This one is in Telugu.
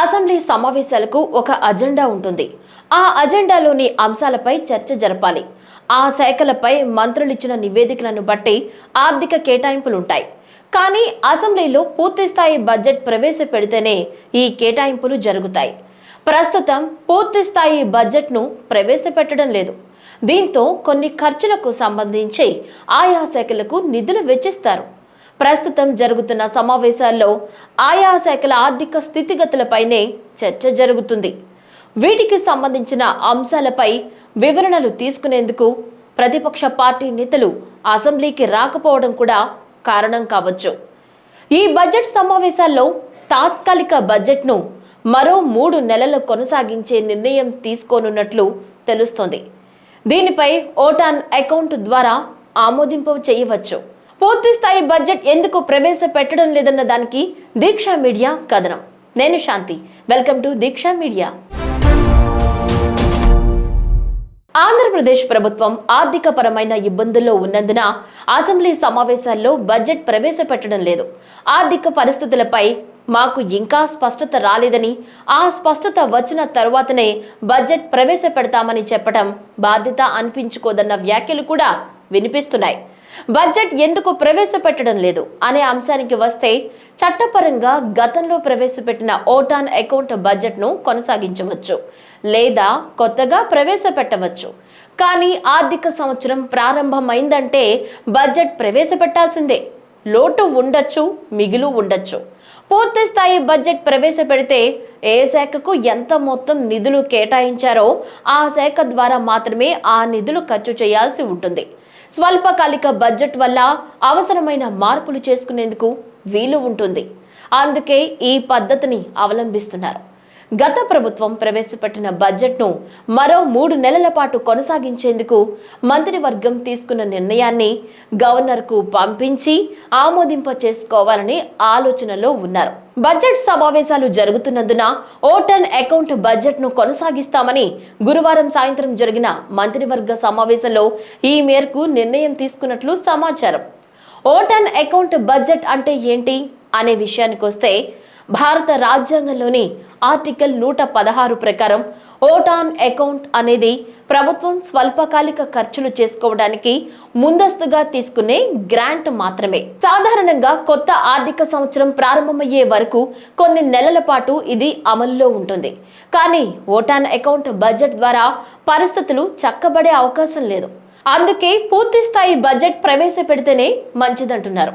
అసెంబ్లీ సమావేశాలకు ఒక అజెండా ఉంటుంది. ఆ అజెండాలోని అంశాలపై చర్చ జరపాలి. ఆ శాఖలపై మంత్రులిచ్చిన నివేదికలను బట్టి ఆర్థిక కేటాయింపులుంటాయి. కానీ అసెంబ్లీలో పూర్తిస్థాయి బడ్జెట్ ప్రవేశపెడితేనే ఈ కేటాయింపులు జరుగుతాయి. ప్రస్తుతం పూర్తిస్థాయి బడ్జెట్ను ప్రవేశపెట్టడం లేదు. దీంతో కొన్ని ఖర్చులకు సంబంధించి ఆయా శాఖలకు నిధులు వెచ్చిస్తారు. ప్రస్తుతం జరుగుతున్న సమావేశాల్లో ఆయా శాఖల ఆర్థిక స్థితిగతులపైనే చర్చ జరుగుతుంది. వీటికి సంబంధించిన అంశాలపై వివరణలు తీసుకునేందుకు ప్రతిపక్ష పార్టీ నేతలు అసెంబ్లీకి రాకపోవడం కూడా కారణం కావచ్చు. ఈ బడ్జెట్ సమావేశాల్లో తాత్కాలిక బడ్జెట్ను మరో మూడు నెలలు కొనసాగించే నిర్ణయం తీసుకోనున్నట్లు తెలుస్తోంది. దీనిపై ఓటాన్ అకౌంట్ ద్వారా ఆమోదింపు చేయవచ్చు. పూర్తి స్థాయి బడ్జెట్ ఎందుకు ప్రవేశపెట్టడం లేదన్న దానికి దీక్షా మీడియా కథనం. నేను Shanti. Welcome to Diksha media. Andhra Pradesh ప్రభుత్వం ఆర్థిక పరమైన ఇబ్బందుల్లో ఉన్నందున అసెంబ్లీ సమావేశాల్లో బడ్జెట్ ప్రవేశపెట్టడం లేదు. ఆర్థిక పరిస్థితులపై మాకు ఇంకా స్పష్టత రాలేదని ఆ స్పష్టత వచ్చిన తరువాతనే బడ్జెట్ ప్రవేశపెడతామని చెప్పడం బాధ్యత అనిపించుకోదన్న వ్యాఖ్యలు కూడా వినిపిస్తున్నాయి. బడ్జెట్ ఎందుకు ప్రవేశపెట్టడం లేదు అనే అంశానికి వస్తే చట్టపరంగా గతంలో ప్రవేశపెట్టిన ఓటాన్ అకౌంట్ బడ్జెట్ను కొనసాగించవచ్చు లేదా కొత్తగా ప్రవేశపెట్టవచ్చు. కానీ ఆర్థిక సంవత్సరం ప్రారంభమైందంటే బడ్జెట్ ప్రవేశపెట్టాల్సిందే. లోటు ఉండొచ్చు మిగులు ఉండొచ్చు. పూర్తి స్థాయి బడ్జెట్ ప్రవేశపెడితే ఏ శాఖకు ఎంత మొత్తం నిధులు కేటాయించారో ఆ శాఖ ద్వారా మాత్రమే ఆ నిధులు ఖర్చు చేయాల్సి ఉంటుంది. స్వల్పకాలిక బడ్జెట్ వల్ల అవసరమైన మార్పులు చేసుకునేందుకు వీలు ఉంటుంది. అందుకే ఈ పద్ధతిని అవలంబిస్తున్నారు. గత ప్రభుత్వం ప్రవేశపెట్టిన బడ్జెట్ను మరో మూడు నెలల పాటు కొనసాగించేందుకు మంత్రివర్గం తీసుకున్న నిర్ణయాన్ని గవర్నర్కు పంపించి ఆమోదింప చేసుకోవాలని ఆలోచనలో ఉన్నారు. బడ్జెట్ సమావేశాలు జరుగుతున్నందున ఓటన్ అకౌంట్ బడ్జెట్ను కొనసాగిస్తామని గురువారం సాయంత్రం జరిగిన మంత్రివర్గ సమావేశంలో ఈ మేరకు నిర్ణయం తీసుకున్నట్లు సమాచారం. ఓటన్ అకౌంట్ బడ్జెట్ అంటే ఏంటి? అనే విషయానికి వస్తే భారత రాజ్యాంగంలోని ఆర్టికల్ నూట పదహారు ప్రకారం ఓటాన్ అకౌంట్ అనేది ప్రభుత్వం స్వల్పకాలిక ఖర్చులు చేసుకోవడానికి ముందస్తుగా తీసుకునే గ్రాంట్ మాత్రమే. సాధారణంగా కొత్త ఆర్థిక సంవత్సరం ప్రారంభమయ్యే వరకు కొన్ని నెలల పాటు ఇది అమలులో ఉంటుంది. కానీ ఓటాన్ అకౌంట్ బడ్జెట్ ద్వారా పరిస్థితులు చక్కబడే అవకాశం లేదు. అందుకే పూర్తి స్థాయి బడ్జెట్ ప్రవేశపెడితేనే మంచిదంటున్నారు.